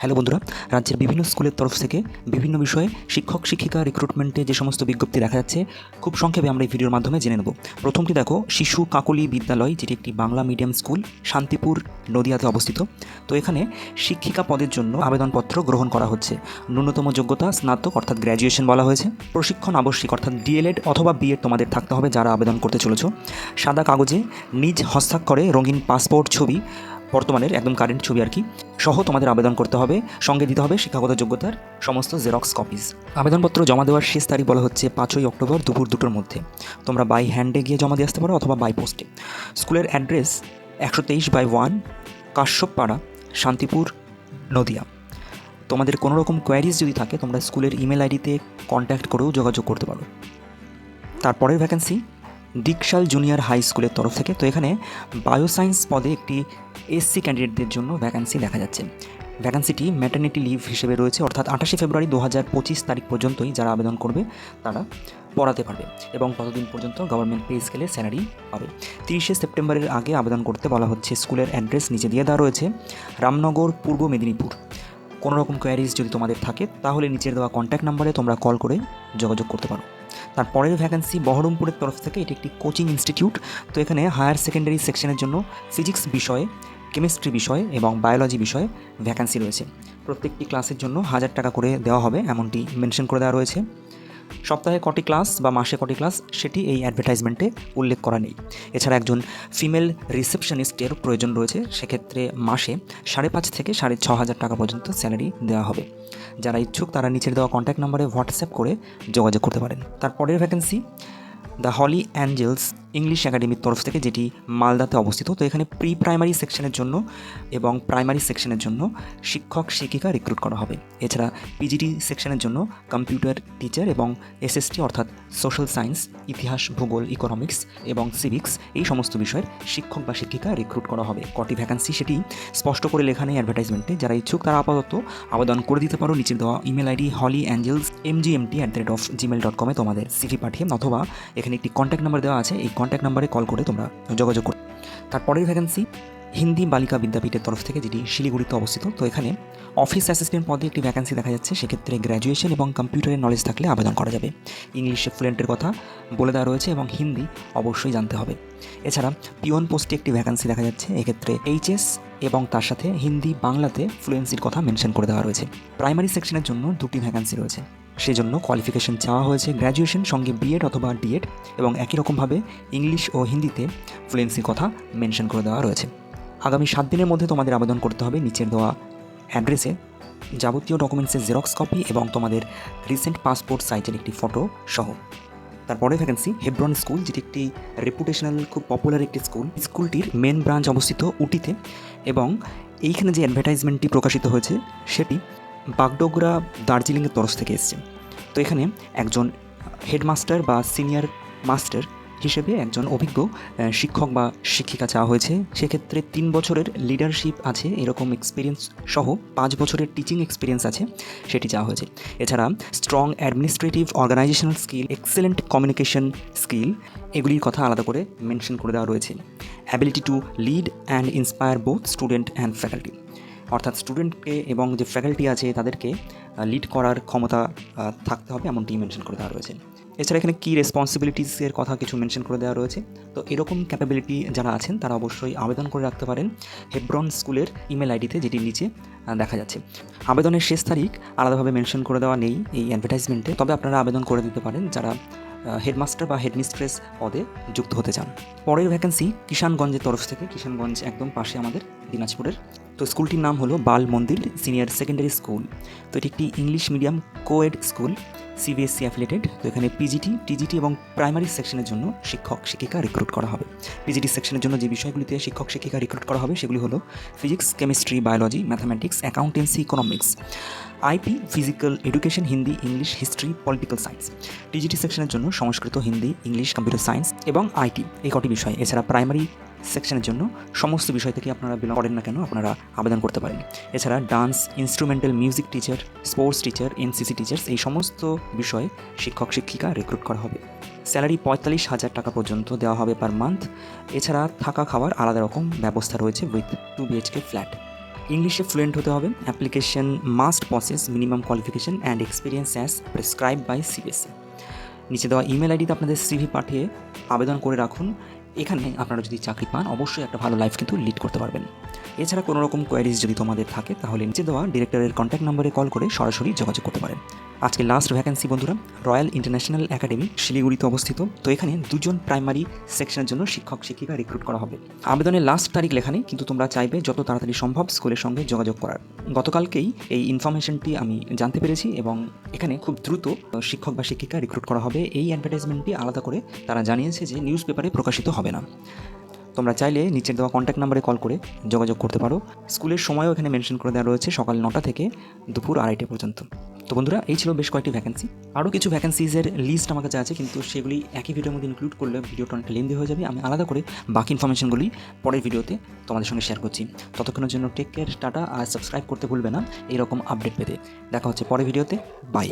Hello বন্ধুরা, রাজ্যের বিভিন্ন স্কুলের তরফ থেকে বিভিন্ন বিষয়ে শিক্ষক, শিক্ষিকা রিক্রুটমেন্টে যে সমস্ত বিজ্ঞপ্তি দেখা যাচ্ছে, খুব সংক্ষেপে আমরা এই ভিডিওর মাধ্যমে জেনে নেব। প্রথমটি দেখো, শিশু কাকলি বিদ্যালয়, যেটি একটি বাংলা মিডিয়াম স্কুল শান্তিপুর নদিয়াতে অবস্থিত। তো এখানে শিক্ষিকা পদের জন্য আবেদনপত্র গ্রহণ করা হচ্ছে। ন্যূনতম যোগ্যতা স্নাতক, অর্থাৎ গ্র্যাজুয়েশন বলা হয়েছে। প্রশিক্ষণ আবশ্যিক, অর্থাৎ ডিএলএড অথবা বিএড তোমাদের থাকতে হবে যারা আবেদন করতে চলেছ। সাদা কাগজে নিজ হস্তাক্ষরে রঙিন পাসপোর্ট ছবি বর্তমানের একদম কারেন্ট ছবি আর কি, সহ তোমাদের আবেদন করতে হবে, সঙ্গে দিতে হবে শিক্ষাগত যোগ্যতার সমস্ত জেরক্স কপিজ আবেদনপত্র জমা দেওয়ার শেষ তারিখ বলা হচ্ছে পাঁচই অক্টোবর দুপুর দুটোর মধ্যে। তোমরা বাই হ্যান্ডে গিয়ে জমা দিয়ে আসতে পারো অথবা বাই পোস্টে স্কুলের অ্যাড্রেস একশো তেইশ বাই ওয়ান কাশ্যপপাড়া, শান্তিপুর, নদিয়া। তোমাদের কোনো রকম কোয়ারিজ যদি থাকে, তোমরা স্কুলের ইমেল আইডিতে কন্ট্যাক্ট করেও যোগাযোগ করতে পারো। তারপরের ভ্যাকেন্সি ডিকশাল জুনিয়র হাই স্কুলের তরফ থেকে। তো এখানে বায়োসায়েন্স পদে একটি এসসি ক্যান্ডিডেটদের জন্য ভ্যাকান্সি দেখা যাচ্ছে। ভ্যাকান্সিটি ম্যাটার্নিটি লিভ হিসেবে রয়েছে, অর্থাৎ আঠাশে ফেব্রুয়ারি দু হাজার পঁচিশ তারিখ পর্যন্তই যারা আবেদন করবে, তারা পড়াতে পারবে এবং ততদিন পর্যন্ত গভর্নমেন্ট পে স্কেলে স্যালারি পাবে। তিরিশে সেপ্টেম্বরের আগে আবেদন করতে বলা হচ্ছে, স্কুলের অ্যাড্রেস নিচে দিয়ে দেওয়া রয়েছে, রামনগর, পূর্ব মেদিনীপুর। কোনো রকম কোয়ারিজ যদি তোমাদের থাকে, তাহলে নিচের দেওয়া কন্ট্যাক্ট নাম্বারে তোমরা কল করে যোগাযোগ করতে পারো। তারপরের ভ্যাকেন্সি বহরমপুরের তরফ থেকে এটি একটি কোচিং ইনস্টিটিউট তো এখানে হায়ার সেকেন্ডারি সেকশনের জন্য ফিজিক্স বিষয়ে কেমিস্ট্রি বিষয়ে এবং বায়োলজি বিষয়ে ভ্যাকেন্সি রয়েছে। প্রত্যেকটি ক্লাসের জন্য হাজার টাকা করে দেওয়া হবে, এমনটি মেনশন করে দেওয়া রয়েছে। সপ্তাহে কটি ক্লাস বা মাসে কটি ক্লাস সেটি এই অ্যাডভার্টাইজমেন্টে উল্লেখ করা নেই। এছাড়া একজন ফিমেল রিসেপশনিস্টের প্রয়োজন রয়েছে, সেক্ষেত্রে মাসে সাড়ে পাঁচ থেকে সাড়ে ছ হাজার টাকা পর্যন্ত স্যালারি দেওয়া হবে। যারা ইচ্ছুক তারা নিচের দেওয়া কন্ট্যাক্ট নাম্বারে হোয়াটসঅ্যাপ করে যোগাযোগ করতে পারেন। তারপরের vacancy the Holy Angels English একাডেমির তরফ থেকে যেটি মালদাতে অবস্থিত। তো এখানে প্রি প্রাইমারি সেকশনের জন্য এবং প্রাইমারি সেকশনের জন্য শিক্ষক, শিক্ষিকা রিক্রুট করা হবে। এছাড়া পিজিটি সেকশনের জন্য কম্পিউটার টিচার এবং এসএসটি অর্থাৎ সোশ্যাল সায়েন্স ইতিহাস, ভূগোল ইকোনমিক্স এবং সিভিক্স এই সমস্ত বিষয়ের শিক্ষক বা শিক্ষিকা রিক্রুট করা হবে। কটি ভ্যাকান্সি সেটি স্পষ্ট করে লেখা নেই অ্যাডভার্টাইজমেন্টে যারা ইচ্ছুক তারা আপাতত আবেদন করে দিতে পারো। নিচের দেওয়া email ID Holy Angels MGMT at the rate of Gmail dot কমে তোমাদের সিভি পাঠিয়ে অথবা এখানে একটি কন্ট্যাক্ট নাম্বার দেওয়া আছে। এই কন্ট্যাক্ট নাম্বারে কল করে তোমরা যোগাযোগ করো। তারপরের ভ্যাকেন্সি হিন্দি বালিকা বিদ্যাপীঠের তরফ থেকে, যেটি শিলিগুড়িতে অবস্থিত। তো এখানে অফিস অ্যাসিস্ট্যান্ট পদে একটি ভ্যাকেন্সি দেখা যাচ্ছে। সেক্ষেত্রে গ্র্যাজুয়েশন এবং কম্পিউটারের নলেজ থাকলে আবেদন করা যাবে। ইংলিশে ফ্লুয়েন্টের কথা বলে দেওয়া রয়েছে এবং হিন্দি অবশ্যই জানতে হবে। এছাড়া পিওন পোস্টে একটি ভ্যাকেন্সি দেখা যাচ্ছে। এক্ষেত্রে এইচএস এবং তার সাথে হিন্দি বাংলাতে ফ্লুয়েন্সির কথা মেনশন করে দেওয়া রয়েছে। প্রাইমারি সেকশনের জন্য দুটি ভ্যাকেন্সি রয়েছে। সেজন্য কোয়ালিফিকেশন চাওয়া হয়েছে গ্র্যাজুয়েশন সঙ্গে বিএড অথবা ডিএড এবং একই রকমভাবে ইংলিশ ও হিন্দিতে ফ্লুয়েন্সির কথা মেনশন করে দেওয়া রয়েছে। আগামী সাত দিনের মধ্যে তোমাদের আবেদন করতে হবে নিচের দেওয়া অ্যাড্রেসে যাবতীয় ডকুমেন্টসের জেরক্স কপি এবং তোমাদের রিসেন্ট পাসপোর্ট সাইজের একটি ফটো সহ। তারপরে ভ্যাকেন্সি হেব্রন স্কুল যেটি একটি রেপুটেশনাল খুব পপুলার একটি স্কুল স্কুলটির মেন ব্রাঞ্চ অবস্থিত উটিতে এবং এইখানে যে অ্যাডভার্টাইজমেন্টটি প্রকাশিত হয়েছে, সেটি বাগডোগরা দার্জিলিংয়ের তরফ থেকে এসছে। তো এখানে একজন হেডমাস্টার বা সিনিয়র মাস্টার হিসেবে একজন অভিজ্ঞ শিক্ষক বা শিক্ষিকা চাওয়া হয়েছে। সেক্ষেত্রে তিন বছরের লিডারশিপ আছে, এরকম এক্সপিরিয়েন্স সহ পাঁচ বছরের টিচিং এক্সপিরিয়েন্স আছে, সেটি চাওয়া হয়েছে। এছাড়া strong administrative organisational skill excellent communication skill এগুলির কথা আলাদা করে মেনশন করে দেওয়া রয়েছে। Ability to lead and inspire both student and faculty অর্থাৎ স্টুডেন্টকে এবং যে ফ্যাকাল্টি আছে তাদেরকে লিড করার ক্ষমতা থাকতে হবে এমনটি মেনশন করে দেওয়া রয়েছে। এছাড়া এখানে কী রেসপন্সিবিলিটিসের কথা কিছু মেনশন করে দেওয়া রয়েছে। তো এরকম ক্যাপাবিলিটি যারা আছেন, তারা অবশ্যই আবেদন করে রাখতে পারেন হেব্রন স্কুলের ইমেল আইডিতে যেটির নিচে দেখা যাচ্ছে। আবেদনের শেষ তারিখ আলাদাভাবে মেনশন করে দেওয়া নেই এই অ্যাডভার্টাইজমেন্টে তবে আপনারা আবেদন করে দিতে পারেন যারা হেডমাস্টার বা হেডমিস্ট্রেস পদে যুক্ত হতে চান। পরের ভ্যাকেন্সি কিষানগঞ্জের তরফ থেকে, কিষানগঞ্জ একদম পাশে আমাদের দিনাজপুরের তো স্কুলটির নাম হলো বাল মন্দির সিনিয়র সেকেন্ডারি স্কুল। তো এটি একটি English medium coed school CBSE affiliated তো এখানে পিজিটি টিজিটি এবং প্রাইমারি সেকশনের জন্য শিক্ষক, শিক্ষিকা রিক্রুট করা হবে। পিজিটি সেকশনের জন্য যে বিষয়গুলিতে শিক্ষক, শিক্ষিকা রিক্রুট করা হবে সেগুলি হলো physics chemistry biology mathematics accountancy economics IP physical education Hindi English history political science TGT সেকশনের জন্য Sanskrit Hindi English computer science এবং আইটি এই কটি বিষয়। এছাড়া প্রাইমারি সেকশনের জন্য সমস্ত বিষয় থেকে আপনারা বিলং করেন না কেন, আপনারা আবেদন করতে পারেন। এছাড়া dance instrumental music teacher sports teacher NCC teachers এই সমস্ত বিষয়ে শিক্ষক, শিক্ষিকা রিক্রুট করা হবে। স্যালারি পঁয়তাল্লিশ হাজার টাকা পর্যন্ত দেওয়া হবে পার মান্থ এছাড়া থাকা খাওয়ার আলাদা রকম ব্যবস্থা রয়েছে উইথ টু বিএইচকে ফ্ল্যাট ইংলিশে ফ্লুয়েন্ট হতে হবে। Application must process minimum qualification and experience as prescribe by CBSE নিচে দেওয়া ইমেল আইডিতে আপনাদের সিভি পাঠিয়ে আবেদন করে রাখুন। এখানে আপনারা যদি চাকরি পান, অবশ্যই একটা ভালো লাইফ কিন্তু লিড করতে পারবেন। এছাড়া কোনো রকম কোয়ারিজ যদি তোমাদের থাকে, তাহলে নিচে দেওয়া ডিরেক্টরের কন্ট্যাক্ট নম্বরে কল করে সরাসরি যোগাযোগ করতে পারেন। আজকে লাস্ট ভ্যাকেন্সি বন্ধুরা রয়্যাল ইন্টারন্যাশনাল একাডেমি শিলিগুড়িতে অবস্থিত। তো এখানে দুজন প্রাইমারি সেকশনের জন্য শিক্ষক, শিক্ষিকা রিক্রুট করা হবে। আবেদনের লাস্ট তারিখ লেখানে, কিন্তু তোমরা চাইবে যত তাড়াতাড়ি সম্ভব স্কুলের সঙ্গে যোগাযোগ করার। গতকালকেই এই ইনফরমেশনটি আমি জানতে পেরেছি এবং এখানে খুব দ্রুত শিক্ষক বা শিক্ষিকা রিক্রুট করা হবে। এই অ্যাডভার্টাইজমেন্টটি আলাদা করে তারা জানিয়েছে যে নিউজ পেপারে প্রকাশিত হবে না। তোমরা চাইলে নিচের দেওয়া কন্ট্যাক্ট নাম্বারে কল করে যোগাযোগ করতে পারো। স্কুলের সময়ও এখানে মেনশন করে দেওয়া রয়েছে সকাল নটা থেকে দুপুর আড়াইটে পর্যন্ত। তো বন্ধুরা, এই ছিল বেশ কয়েকটি ভ্যাকেন্সি আরও কিছু ভ্যাকেন্সিজের লিস্ট আমার কাছে আছে, কিন্তু সেগুলি একই ভিডিওর মধ্যে ইনক্লুড করলে ভিডিওটা অনেকটা লেন্দি হয়ে যাবে। আমি আলাদা করে বাকি ইনফরমেশনগুলি পরের ভিডিওতে তোমাদের সঙ্গে শেয়ার করছি। ততক্ষণের জন্য টেক কেয়ার টাটা, আর সাবস্ক্রাইব করতে ভুলবে না। এরকম আপডেট পেতে। দেখা হচ্ছে পরের ভিডিওতে বাই